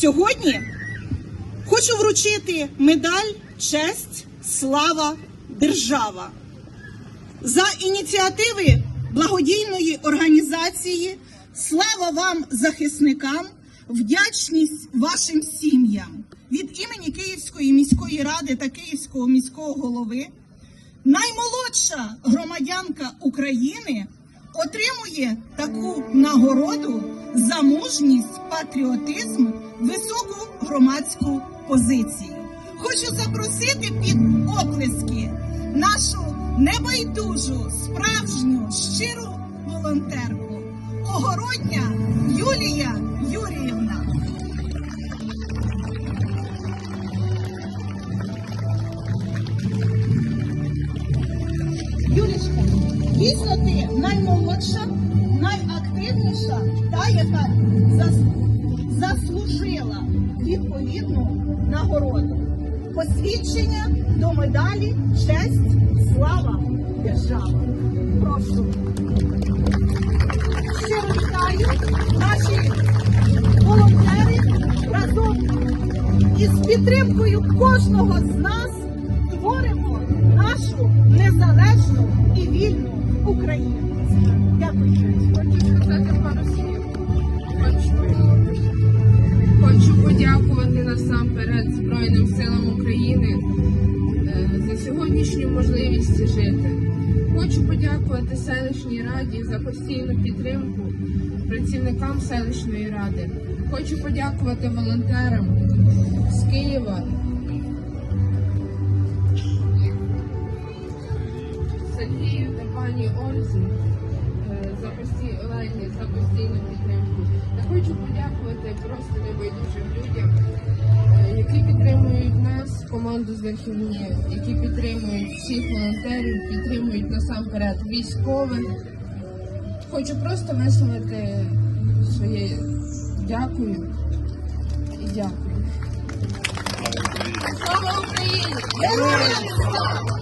Сьогодні хочу вручити медаль Честь, слава, держава за ініціативи благодійної організації Слава вам, захисникам! Вдячність вашим сім'ям від імені Київської міської ради та Київського міського голови. Наймолодша громадянка України отримує таку нагороду за мужність, патріотизм, високу громадську позицію. Хочу запросити під оплески нашу небайдужу, справжню, щиру волонтерку Огородня Юлія Юріївна. Дійсно ти наймолодша, найактивніша, та, яка зас- заслужила відповідну нагороду. Посвідчення до медалі Честь, слава, держава. Прошу. Щиро вітаю наші волонтери разом із підтримкою кожного з нас творимо нашу незалежну і Україну. Дякую. Хочу сказати пару слів. Хочу подякувати насамперед Збройним силам України е, за сьогоднішню можливість жити. Хочу подякувати селищній раді за постійну підтримку працівникам селищної ради. Хочу подякувати волонтерам з Києва. Пані Ользі е, за постій Олені за постійну підтримку. Я хочу подякувати просто небайдужим людям, е, які підтримують нас, команду з Верхівні, які підтримують всіх волонтерів, підтримують насамперед військових. Хочу просто висловити своє дякую і дякую. Слава Україні! Героям слава!